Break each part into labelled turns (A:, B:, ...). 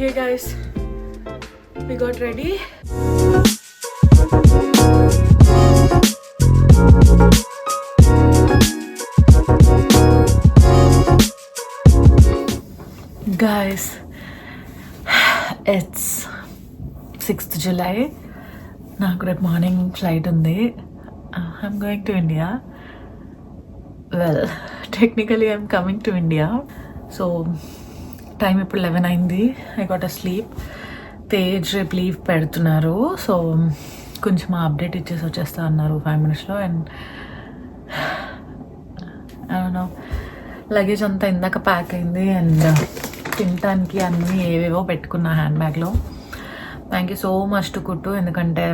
A: Okay, guys, we got ready. Guys, it's 6th July. నాకు రేపు morning flight ఉంది I'm going to India well technically I'm coming to India so time ఇప్పుడు eleven అయింది. I got a sleep Tej రేపు leave పెడుతున్నారు. So కొంచెం update ఇచ్చేసి వచ్చేస్తా అన్నారు ఫైవ్ మినిట్స్లో అండ్ అవును లగేజ్ అంతా ఇందాక ప్యాక్ అయింది. అండ్ తినటానికి అన్నీ ఏవేవో పెట్టుకున్నా హ్యాండ్ బ్యాగ్లో thank you so much to Kuttu ఎందుకంటే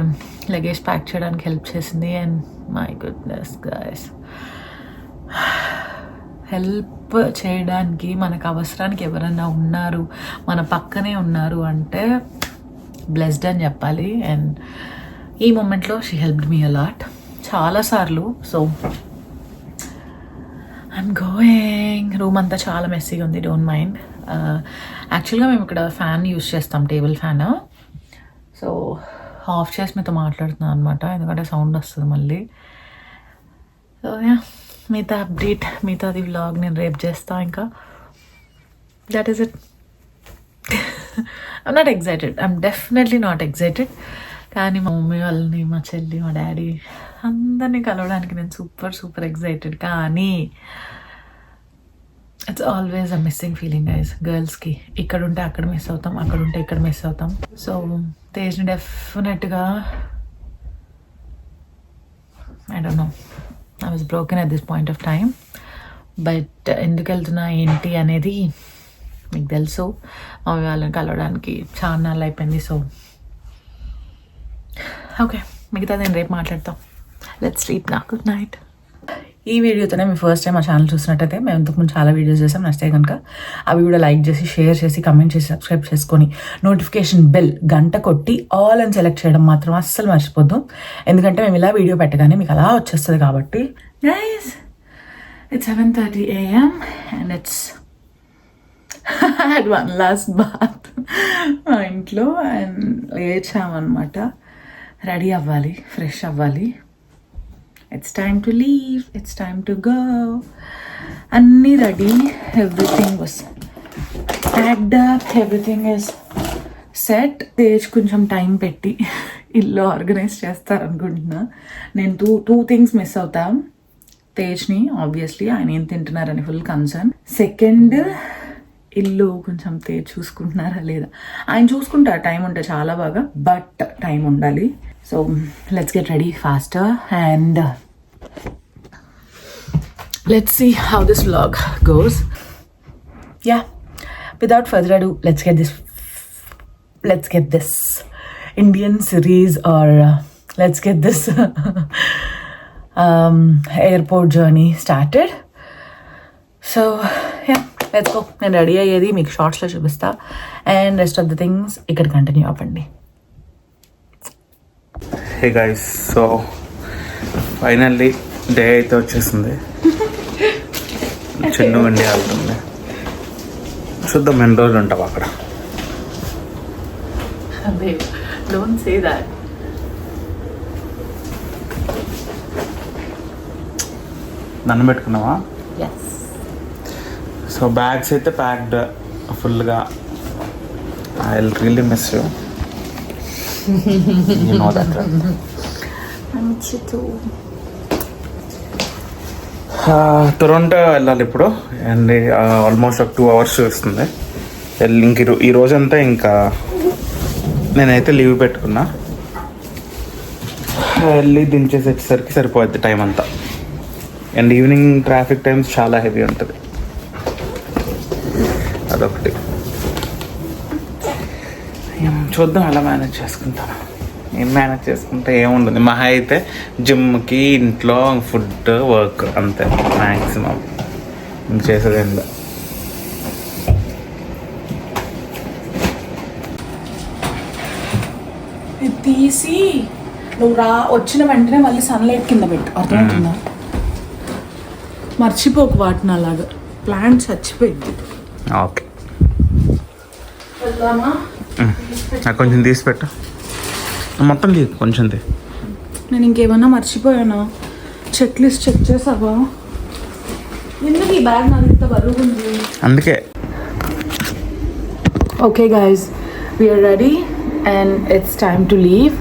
A: లగేజ్ ప్యాక్ చేయడానికి హెల్ప్ చేసింది. And my goodness guys help చేయడానికి మనకు అవసరానికి ఎవరైనా ఉన్నారు మన పక్కనే ఉన్నారు అంటే బ్లెస్డ్ అని చెప్పాలి. అండ్ ఈ మూమెంట్లో she helped me a lot చాలాసార్లు సో ఐమ్ గోయింగ్ రూమ్ అంతా చాలా మెస్సీగా ఉంది డోంట్ మైండ్ యాక్చువల్గా మేము ఇక్కడ ఫ్యాన్ యూస్ చేస్తాం టేబుల్ ఫ్యాన్ సో ఆఫ్ చేసి మీతో మాట్లాడుతున్నాను అనమాట ఎందుకంటే సౌండ్ వస్తుంది మళ్ళీ. సో యా మిగతా అప్డేట్ మిగతాది వ్లాగ్ నేను రేపు చేస్తా ఇంకా. That is it I'm not excited I'm definitely not excited కానీ మా మమ్మీ వాళ్ళని మా చెల్లి మా డాడీ అందరినీ కలవడానికి నేను సూపర్ సూపర్ ఎగ్జైటెడ్ కానీ it's always a missing feeling guys గర్ల్స్కి ఇక్కడ ఉంటే అక్కడ మిస్ అవుతాం అక్కడ ఉంటే ఇక్కడ మిస్ అవుతాం. సో తేజ్ని డెఫినెట్గా I don't know I was broken at this point of time but ఎందుకు వెళ్తున్నా ఏంటి అనేది మీకు తెలుసు. మమ్మీ వాళ్ళని కలవడానికి చాలా నాళ్ళు అయిపోయింది సో ఓకే మిగతా నేను రేపు మాట్లాడతాం. లెట్ స్లీప్ నా గుడ్ నైట్ ఈ వీడియోతోనే మీ ఫస్ట్ టైం మా ఛానల్ చూసినట్టయితే మేము ఇంతకుముందు చాలా వీడియోస్ చేసాం. నచ్చితే కనుక అవి కూడా లైక్ చేసి షేర్ చేసి కమెంట్ చేసి సబ్స్క్రైబ్ చేసుకొని నోటిఫికేషన్ బెల్ గంట కొట్టి ఆల్ అని సెలెక్ట్ చేయడం మాత్రం అస్సలు మర్చిపోద్దు. ఎందుకంటే మేము ఇలా వీడియో పెట్టగానే మీకు అలా వచ్చేస్తుంది కాబట్టి. Guys it's seven thirty AM and it's had one last bath మా ఇంట్లో అండ్ లేచామన్నమాట. రెడీ అవ్వాలి ఫ్రెష్ అవ్వాలి. It's time to leave it's time to go అన్నీ ready. Everything was packed up everything is set Tej కొంచెం time పెట్టి ఇల్లు organise చేస్తారనుకుంటున్నా. నేను టూ టూ థింగ్స్ మిస్ అవుతా. తేజ్ని ఆబ్వియస్లీ ఆయన ఏం తింటున్నారని ఫుల్ కన్సర్న్ సెకండ్ ఇల్లు కొంచెం తేజ్ చూసుకుంటున్నారా లేదా? ఆయన చూసుకుంటారు. టైం ఉంటే చాలా బాగా. బట్ టైం ఉండాలి. So let's get ready faster and let's see how this vlog goes yeah without further ado let's get this let's get this Indian series or uh, let's get this um, airport journey started. So yeah let's go నేను ready అయ్యేది మీకు షార్ట్స్లో చూపిస్తా and rest of the things ఇక్కడ continue అవ్వండి
B: hey guys so finally day అయితే వచ్చేసింది. చిన్న వండి వెళ్తుంది చూద్దాం ఎన్ని రోజులు ఉంటాం అక్కడ? నన్ను పెట్టుకున్నావా? సో బ్యాగ్స్ అయితే ప్యాక్డ్ ఫుల్గా I really miss you know that Toronto వెళ్ళాలి ఇప్పుడు. అండ్ ఆల్మోస్ట్ ఒక టూ అవర్స్ చూస్తుంది వెళ్ళి ఇంక ఈ రోజంతా ఇంకా నేనైతే లీవ్ పెట్టుకున్నా. వెళ్ళి దించేసి వచ్చేసరికి సరిపోద్ది టైం అంతా. అండ్ ఈవినింగ్ ట్రాఫిక్ టైమ్స్ చాలా హెవీ ఉంటుంది. అదొకటి. చూద్దాం ఎలా మేనేజ్ చేసుకుంటాను ఏం మేనేజ్ చేసుకుంటే ఏముండదు. మహా అయితే జిమ్కి ఇంట్లో ఫుడ్ వర్క్ అంతే మ్యాక్సిమం ఇంక చేసేది
A: తీసి నువ్వు రా వచ్చిన వెంటనే మళ్ళీ సన్లైట్ కింద పెట్టు. అర్థమవుతుందా? మర్చిపోకు వాటిని అలాగా. ప్లాంట్ చచ్చిపోయింది.
B: ఓకే.
A: వెళ్దామా?
B: నాకు కొంచెం తీసి పెట్టు. మొత్తం తీ కొంచెం తీ
A: నేను ఇంకేమన్నా మర్చిపోయానా? చెక్ లిస్ట్ చెక్ చేసావా? ఎందుకు ఈ బ్యాగ్ నాది ఇంత బరువు ఉంది?
B: అందుకే.
A: Okay guys we're ready and it's time to leave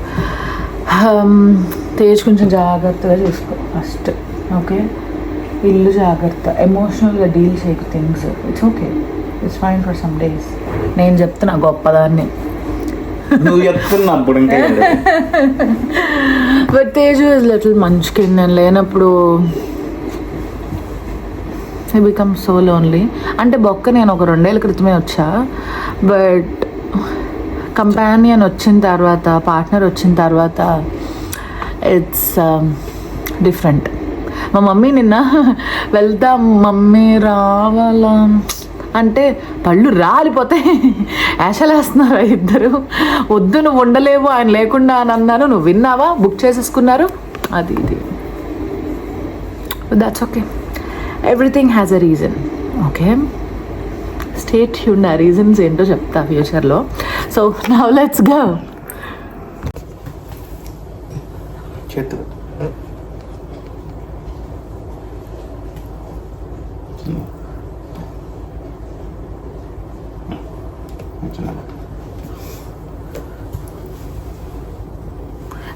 A: Tej కొంచెం జాగ్రత్తగా చూసుకో ఫస్ట్ ఓకే ఇల్లు జాగ్రత్త. ఎమోషనల్గా డీల్ చేయకు things it's okay it's fine for some days నేను చెప్తున్నా గొప్పదాన్ని.
B: నువ్వు చెప్తున్నప్పుడు
A: బట్ తేజు ఇస్ లిటిల్ మంచికి నేను లేనప్పుడు ఐ బికమ్ సో లోన్లీ అంటే బొక్క నేను ఒక రెండేళ్ళ క్రితమే వచ్చా. బట్ కంపానియన్ వచ్చిన తర్వాత పార్ట్నర్ వచ్చిన తర్వాత ఇట్స్ డిఫరెంట్ మా మమ్మీ నిన్న వెళ్తాం మమ్మీ రావాలా? అంటే పళ్ళు రాలిపోతాయి యాషలేస్తున్నారు ఇద్దరు. వద్దు నువ్వు ఉండలేవు ఆయన లేకుండా అని అన్నాను. నువ్వు విన్నావా? బుక్ చేసేసుకున్నారు. అది ఇది. That's okay everything has a reason okay state ఉన్న రీజన్స్ ఏంటో చెప్తా ఫ్యూచర్లో so now let's
B: go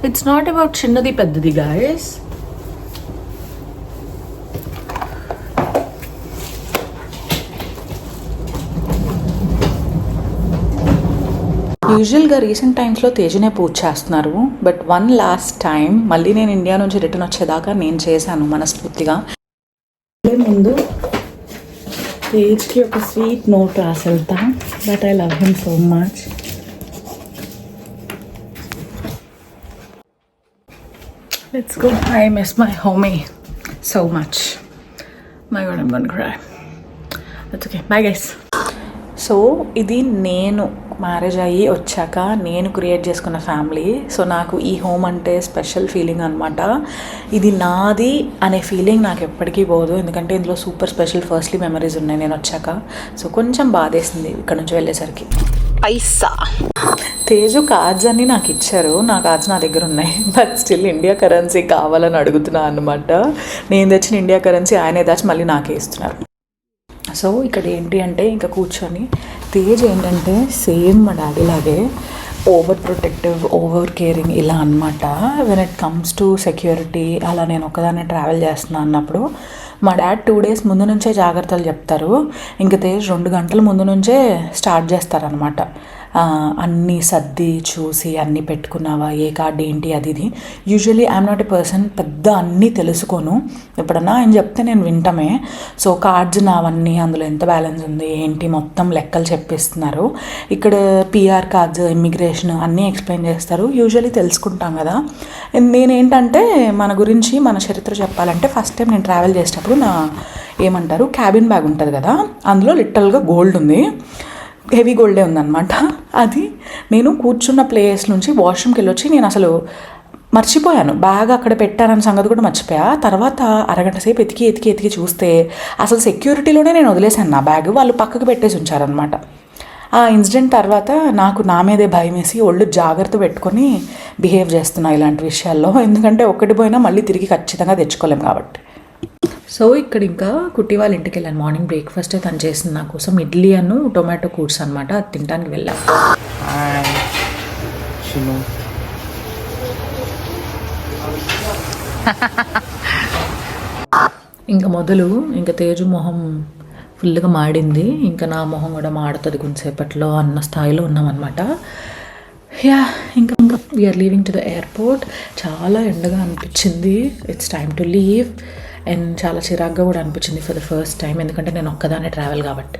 A: it's not about చిన్నది పెద్దది గాయస్ యూజువల్గా రీసెంట్ టైమ్స్లో తేజనే పూజ చేస్తున్నారు బట్ వన్ లాస్ట్ టైం మళ్ళీ నేను ఇండియా నుంచి రిటర్న్ వచ్చేదాకా నేను చేశాను మనస్ఫూర్తిగా. తేజ్కి ఒక స్వీట్ నోట్ రాసి వెళ్తా but I love him so much Let's go. I miss my homie so much. My god, I'm gonna cry. That's okay. Bye, guys. So ఇది నేను marriage అయ్యి వచ్చాక నేను క్రియేట్ చేసుకున్న ఫ్యామిలీ సో నాకు ఈ హోమ్ అంటే స్పెషల్ ఫీలింగ్ అనమాట ఇది నాది అనే ఫీలింగ్ నాకు ఎప్పటికీ పోదు. ఎందుకంటే ఇందులో సూపర్ స్పెషల్ ఫస్ట్లీ మెమరీస్ ఉన్నాయి నేను వచ్చాక. సో కొంచెం బాధేసింది ఇక్కడ నుంచి వెళ్ళేసరికి. పైసా. తేజు కార్డ్స్ అన్ని నాకు ఇచ్చారు. నా కార్డ్స్ నా దగ్గర ఉన్నాయి. బట్ స్టిల్ ఇండియా కరెన్సీ కావాలని అడుగుతున్నా అనమాట నేను తెచ్చిన ఇండియా కరెన్సీ ఆయనే దాచి మళ్ళీ నాకే ఇస్తున్నారు. సో ఇక్కడ ఏంటి అంటే ఇంకా కూర్చొని తేజ్ ఏంటంటే సేమ్ మా డాడీ లాగే ఓవర్ ప్రొటెక్టివ్ ఓవర్ కేరింగ్ ఇలా అనమాట when it comes to security అలా నేను ఒకదాన్ని ట్రావెల్ చేస్తున్నా అన్నప్పుడు మా డాడ్ టూ డేస్ ముందు నుంచే జాగ్రత్తలు చెప్తారు. ఇంక తేజ్ రెండు గంటల ముందు నుంచే స్టార్ట్ చేస్తారనమాట అన్నీ సర్ది చూసి అన్నీ పెట్టుకున్నావా ఏ కార్డ్ ఏంటి అది ఇది. Usually I'm not a person పెద్ద అన్నీ తెలుసుకోను. ఎప్పుడన్నా ఆయన చెప్తే నేను వింటమే. సో కార్డ్స్ నావన్నీ అందులో ఎంత బ్యాలెన్స్ ఉంది ఏంటి మొత్తం లెక్కలు చెప్పిస్తున్నారు. ఇక్కడ పిఆర్ కార్డ్స్ ఇమ్మిగ్రేషన్ అన్నీ ఎక్స్ప్లెయిన్ చేస్తారు. యూజువలీ తెలుసుకుంటాం కదా. నేనేంటంటే మన గురించి మన చరిత్ర చెప్పాలంటే ఫస్ట్ టైం నేను ట్రావెల్ చేసేటప్పుడు నా ఏమంటారు క్యాబిన్ బ్యాగ్ ఉంటుంది కదా అందులో లిటల్గా గోల్డ్ ఉంది. హెవీ గోల్డే ఉందన్నమాట. అది నేను కూర్చున్న ప్లేస్ నుంచి వాష్రూమ్కి వెళ్ళొచ్చి నేను అసలు మర్చిపోయాను. బ్యాగ్ అక్కడ పెట్టానన్న సంగతి కూడా మర్చిపోయా. తర్వాత అరగంట సేపు ఎతికి ఎతికి ఎతికి చూస్తే అసలు సెక్యూరిటీలోనే నేను వదిలేశాను. నా బ్యాగ్ వాళ్ళు పక్కకు పెట్టేసి ఉంచారనమాట ఆ ఇన్సిడెంట్ తర్వాత నాకు నా మీదే భయం వేసి ఒళ్ళు జాగ్రత్త పెట్టుకొని బిహేవ్ చేస్తున్నా ఇలాంటి విషయాల్లో. ఎందుకంటే ఒక్కటి పోయినా మళ్ళీ తిరిగి ఖచ్చితంగా తెచ్చుకోలేం కాబట్టి. సో ఇక్కడ ఇంకా కుట్టి వాళ్ళ ఇంటికి వెళ్ళాను. మార్నింగ్ బ్రేక్ఫాస్ట్ తను చేసింది నా కోసం. ఇడ్లీ అను టొమాటో కూడ్స్ అనమాట అది తినడానికి వెళ్ళాను ఇంకా మొదలు ఇంకా తేజు మొహం ఫుల్గా మాడింది. ఇంకా నా మొహం కూడా మాడుతుంది కొంతసేపట్లో అన్న స్థాయిలో ఉన్నామన్నమాట. యా ఇంకా ఇంకా we're leaving to the airport చాలా ఎండగా అనిపించింది. It's time to leave and చాలా చిరాగ్గా కూడా అనిపించింది ఫర్ ద ఫస్ట్ టైం ఎందుకంటే నేను ఒక్కదానే ట్రావెల్ కాబట్టి.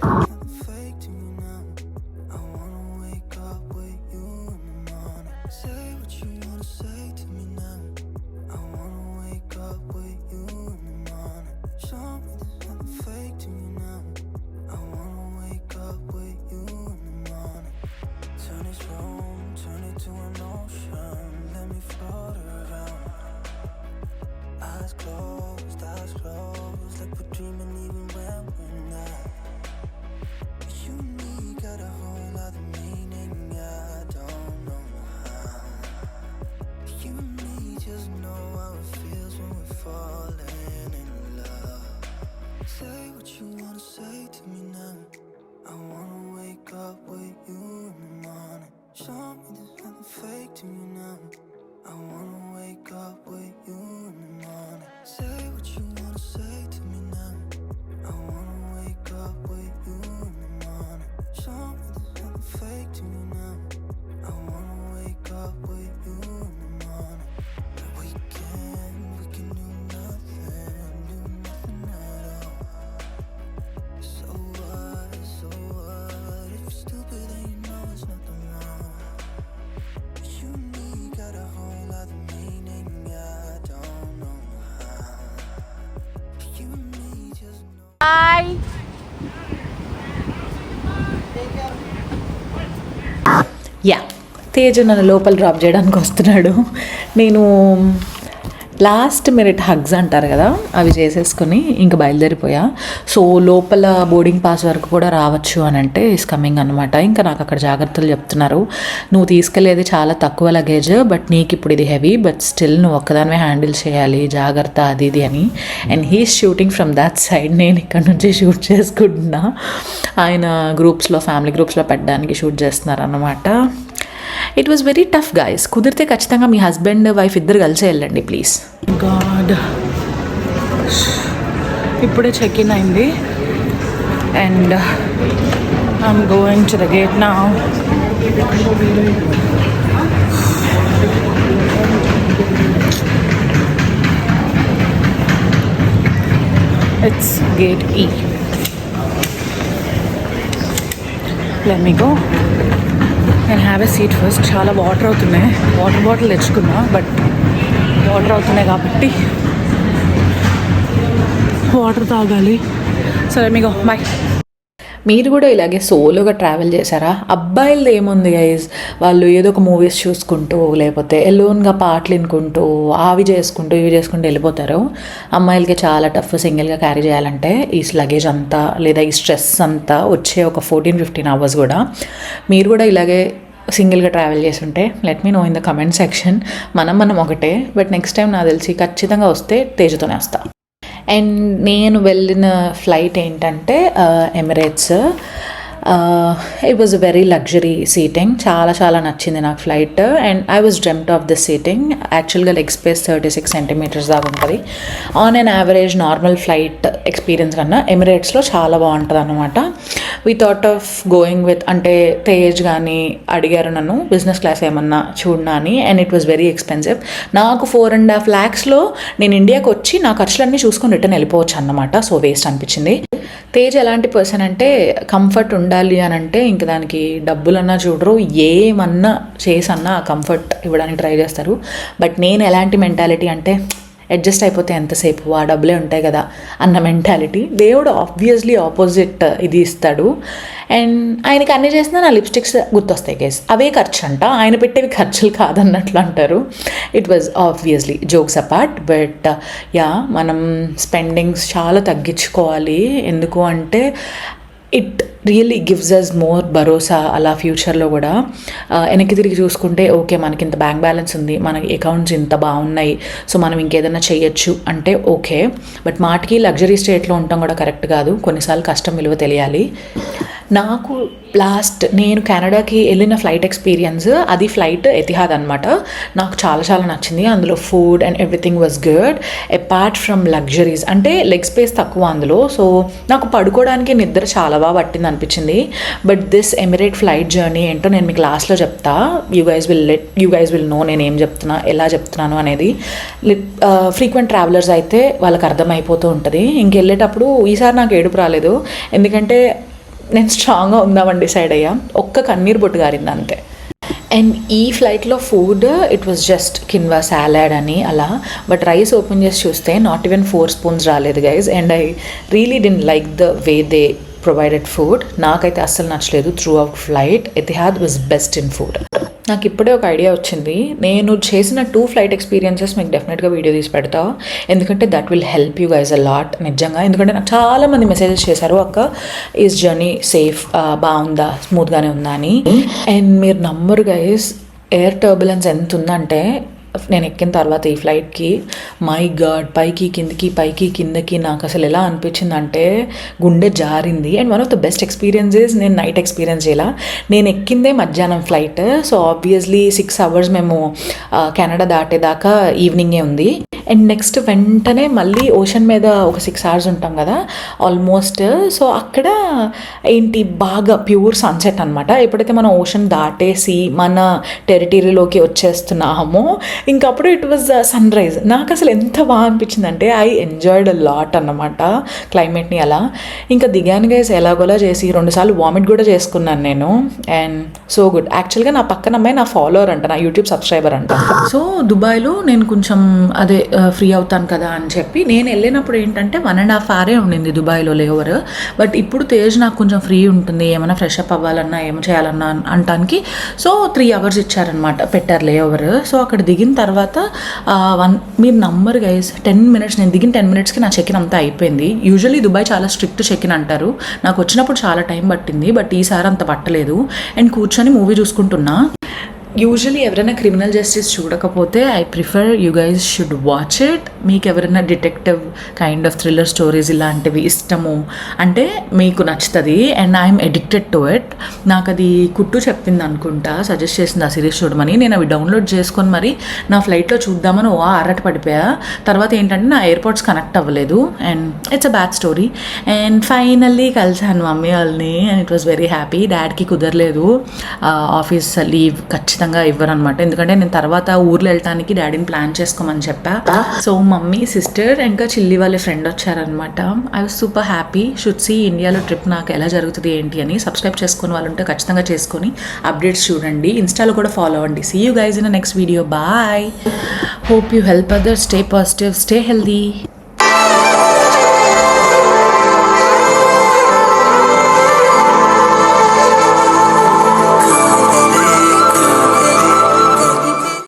A: up with yeah. తేజు నన్ను లోపల డ్రాప్ చేయడానికి వస్తున్నాడు. నేను లాస్ట్ మినిట్ హగ్స్ అంటారు కదా అవి చేసేసుకొని ఇంకా బయలుదేరిపోయా. సో లోపల బోర్డింగ్ పాస్ వరకు కూడా రావచ్చు అని అంటే ఇస్ కమింగ్ అనమాట ఇంకా నాకు అక్కడ జాగ్రత్తలు చెప్తున్నారు. నువ్వు తీసుకెళ్ళేది చాలా తక్కువ లగేజ్ బట్ నీకు ఇప్పుడు ఇది హెవీ బట్ స్టిల్ నువ్వు ఒక్కదానివే హ్యాండిల్ చేయాలి జాగ్రత్త అది ఇది అని. And he's shooting from that side నేను ఇక్కడ నుంచి షూట్ చేసుకుంటున్నా. ఆయన గ్రూప్స్లో ఫ్యామిలీ గ్రూప్స్లో పెట్టడానికి షూట్ చేస్తున్నారు అనమాట it was very tough guys కుదిరితే ఖచ్చితంగా మీ హస్బెండ్ వైఫ్ ఇద్దరు కలిసి వెళ్ళండి ప్లీజ్ గాడ్ ఇప్పుడే చెక్ ఇన్ అయింది and I'm going to the gate నా ఇట్స్ గేట్ ఈ లెట్ మీ గో నేను హ్యావ్ ఎ సీట్ ఫస్ట్ చాలా వాటర్ అవుతున్నాయి. వాటర్ బాటిల్ తెచ్చుకున్నా బట్ వాటర్ అవుతున్నాయి కాబట్టి వాటర్ తాగాలి. సరే మీకు బాయ్ మీరు కూడా ఇలాగే సోలోగా ట్రావెల్ చేశారా? అబ్బాయిలది ఏముంది గైజ్ వాళ్ళు ఏదో ఒక మూవీస్ చూసుకుంటూ లేకపోతే ఎలోన్గా పాటలు వినుకుంటూ అవి చేసుకుంటూ ఇవి చేసుకుంటూ వెళ్ళిపోతారు. అమ్మాయిలకి చాలా టఫ్ సింగిల్గా క్యారీ చేయాలంటే ఈ లగేజ్ అంతా లేదా ఈ స్ట్రెస్ అంతా వచ్చే ఒక ఫోర్టీన్ ఫిఫ్టీన్ అవర్స్ కూడా మీరు కూడా ఇలాగే సింగిల్గా ట్రావెల్ చేసి ఉంటే let me know in the comment section మనం మనం ఒకటే బట్ నెక్స్ట్ టైం నాకు తెలిసి ఖచ్చితంగా వస్తే తేజతోనే వస్తా. అండ్ నేను వెళ్ళిన ఫ్లైట్ ఏంటంటే Emirates it was very luxury seating చాలా చాలా నచ్చింది నాకు flight. And I was dreamt of this seating యాక్చువల్గా leg space thirty six centimetres దాకా ఉంటుంది. On an average normal flight experience కన్నా ఎమిరేట్స్లో చాలా బాగుంటుంది అనమాట we thought of going with అంటే తేజ్ కానీ అడిగారు నన్ను బిజినెస్ క్లాస్ ఏమన్నా చూడనా అని and it was very expensive నాకు ఫోర్ అండ్ హాఫ్ ల్యాక్స్లో నేను ఇండియాకి వచ్చి నా ఖర్చులన్నీ చూసుకొని రిటర్న్ వెళ్ళిపోవచ్చు అన్నమాట. సో వేస్ట్ అనిపించింది. తేజ్ ఎలాంటి పర్సన్ అంటే కంఫర్ట్ ఉండాలి అని అంటే ఇంక దానికి డబ్బులన్నా చూడరు ఏమన్నా చేసన్నా కంఫర్ట్ ఇవ్వడానికి ట్రై చేస్తారు. బట్ నేను ఎలాంటి మెంటాలిటీ అంటే అడ్జస్ట్ అయిపోతే ఎంతసేపు? ఆ డబ్బులే ఉంటాయి కదా అన్న మెంటాలిటీ. దేవుడు ఆబ్వియస్లీ ఆపోజిట్ ఇది ఇస్తాడు. అండ్ ఆయనకి అన్ని చేసినా నా లిప్స్టిక్స్ గుర్తొస్తాయి కేస్ అవే ఖర్చు అంట. ఆయన పెట్టేవి ఖర్చులు కాదన్నట్లు అంటారు. It was obviously jokes apart but ya మనం స్పెండింగ్స్ చాలా తగ్గించుకోవాలి. ఎందుకు అంటే it really gives us more భరోసా అలా ఫ్యూచర్లో కూడా. వెనక్కి తిరిగి చూసుకుంటే ఓకే మనకి ఇంత బ్యాంక్ బ్యాలెన్స్ ఉంది మన అకౌంట్స్ ఇంత బాగున్నాయి సో మనం ఇంకేదైనా చేయొచ్చు అంటే ఓకే బట్ మాటికి లగ్జరీ స్టేట్లో ఉండటం కూడా కరెక్ట్ కాదు. కొన్నిసార్లు కష్టం విలువ తెలియాలి. నాకు లాస్ట్ నేను కెనడాకి వెళ్ళిన ఫ్లైట్ ఎక్స్పీరియన్స్ అది ఫ్లైట్ ఎతిహాద్ అనమాట నాకు చాలా చాలా నచ్చింది. అందులో food and everything was good apart from luxuries అంటే లెగ్ స్పేస్ తక్కువ అందులో. సో నాకు పడుకోవడానికి నిద్ర చాలా బాగా పట్టింది అనిపించింది. But this Emirate flight journey ఏంటో నేను మీకు లాస్ట్లో చెప్తా. You guys will let you guys will know నేను ఏం చెప్తున్నా ఎలా చెప్తున్నాను అనేది. ఫ్రీక్వెంట్ ట్రావెలర్స్ అయితే వాళ్ళకి అర్థమైపోతూ ఉంటుంది. ఇంకెళ్ళేటప్పుడు ఈసారి నాకు ఏడుపు రాలేదు. ఎందుకంటే నేను స్ట్రాంగ్గా ఉందామని డిసైడ్ అయ్యా. ఒక్క కన్నీరు బొట్టు గారింది అంతే. అండ్ ఈ ఫ్లైట్లో food it was just quinoa salad అని అలా. బట్ రైస్ ఓపెన్ చేసి చూస్తే నాట్ ఈవెన్ ఫోర్ స్పూన్స్ రాలేదు guys and I really didn't like the way they provided food నాకైతే అస్సలు నచ్చలేదు. Throughout flight Etihad was best in food నాకు ఇప్పుడే ఒక ఐడియా వచ్చింది. నేను చేసిన టూ ఫ్లైట్ ఎక్స్పీరియన్సెస్ మీకు డెఫినెట్గా వీడియో తీసి పెడతా. ఎందుకంటే that will help you guys a lot నిజంగా. ఎందుకంటే నాకు చాలా మంది మెసేజెస్ చేశారు అక్క ఈజ్ జర్నీ సేఫ్ బాగుందా? స్మూత్గానే ఉందా? అని. అండ్ మీరు నమ్మరు గైజ్ ఎయిర్ టర్బులెన్స్ ఎంత ఉందంటే నేను ఎక్కిన తర్వాత ఈ ఫ్లైట్కి మై గాడ్ పైకి కిందకి పైకి కిందకి నాకు అసలు ఎలా అనిపించింది అంటే గుండె జారింది. And one of the best experiences నేను నైట్ ఎక్స్పీరియన్స్ చేయాల? నేను ఎక్కిందే మధ్యాహ్నం flight so obviously six hours మేము uh, కెనడా దాటేదాకా ఈవినింగే ఉంది. అండ్ నెక్స్ట్ వెంటనే మళ్ళీ ఓషన్ మీద ఒక సిక్స్ అవర్స్ ఉంటాం కదా ఆల్మోస్ట్ సో అక్కడ ఏంటి బాగా ప్యూర్ సన్సెట్ అనమాట ఎప్పుడైతే మనం ఓషన్ దాటేసి మన టెరిటరీలోకి వచ్చేస్తున్నామో ఇంకప్పుడు ఇట్ వాజ్ సన్ రైజ్ నాకు అసలు ఎంత బాగా అనిపించింది అంటే ఐ ఎంజాయ్డ్ అ లాట్ అన్నమాట క్లైమేట్ని అలా. ఇంకా దిగాను గైస్ ఎలాగోలా చేసి రెండుసార్లు వామిట్ కూడా చేసుకున్నాను నేను. అండ్ సో గుడ్ యాక్చువల్గా నా పక్కన అమ్మాయి నా ఫాలోవర్ అంట నా యూట్యూబ్ సబ్స్క్రైబర్ అంట. సో దుబాయ్లో నేను కొంచెం అదే ఫ్రీ అవుతాను కదా అని చెప్పి నేను వెళ్ళినప్పుడు ఏంటంటే వన్ అండ్ హాఫ్ అవరే ఉండింది దుబాయ్లో లేవర్ బట్ ఇప్పుడు తేజ్ నాకు కొంచెం ఫ్రీ ఉంటుంది ఏమైనా ఫ్రెష్ అప్ అవ్వాలన్నా ఏం చేయాలన్నా అంటానికి. సో త్రీ అవర్స్ ఇచ్చారనమాట పెట్టారు లేఓవర్ సో అక్కడ దిగిన తర్వాత వన్ మీరు నంబర్ గైస్ టెన్ మినిట్స్ నేను దిగిన టెన్ మినిట్స్కి నా చెక్ ఇన్ అంతా అయిపోయింది. యూజువలీ దుబాయ్ చాలా స్ట్రిక్ట్ చెక్ ఇన్ అంటారు. నాకు వచ్చినప్పుడు చాలా టైం పట్టింది బట్ ఈసారి అంత పట్టలేదు. అండ్ కూర్చొని మూవీ చూసుకుంటున్నా. యూజువలీ ఎవరైనా క్రిమినల్ జస్టిస్ చూడకపోతే I prefer you guys should watch it మీకు ఎవరైనా detective kind of thriller stories ఇలాంటివి ఇష్టము అంటే మీకు నచ్చుతుంది and I'm addicted to it నాకు అది కుట్టు చెప్పింది అనుకుంటా సజెస్ట్ చేసింది ఆ సిరీస్ చూడమని. నేను అవి డౌన్లోడ్ చేసుకొని మరి నా ఫ్లైట్లో చూద్దామని ఓ అరట పడిపోయా తర్వాత ఏంటంటే నా ఎయిర్పోర్ట్స్ కనెక్ట్ అవ్వలేదు and it's a bad story and finally కలిసాను mummy వాళ్ళని and it was very happy డాడ్కి కుదరలేదు. ఆఫీస్ లీవ్ ఖచ్చితంగా ఇవ్వరు అనమాట ఎందుకంటే నేను తర్వాత ఊర్లో వెళ్ళటానికి డాడీని ప్లాన్ చేసుకోమని చెప్పా. సో మమ్మీ సిస్టర్ ఇంకా చిల్లి వాళ్ళ ఫ్రెండ్ వచ్చారనమాట I was super happy. Should see ఇండియాలో ట్రిప్ నాకు ఎలా జరుగుతుంది ఏంటి అని సబ్స్క్రైబ్ చేసుకుని వాళ్ళు ఉంటే ఖచ్చితంగా చేసుకొని అప్డేట్స్ చూడండి. ఇన్స్టాలో కూడా ఫాలో అవ్వండి. See you guys in next video bye hope you help other stay positive stay healthy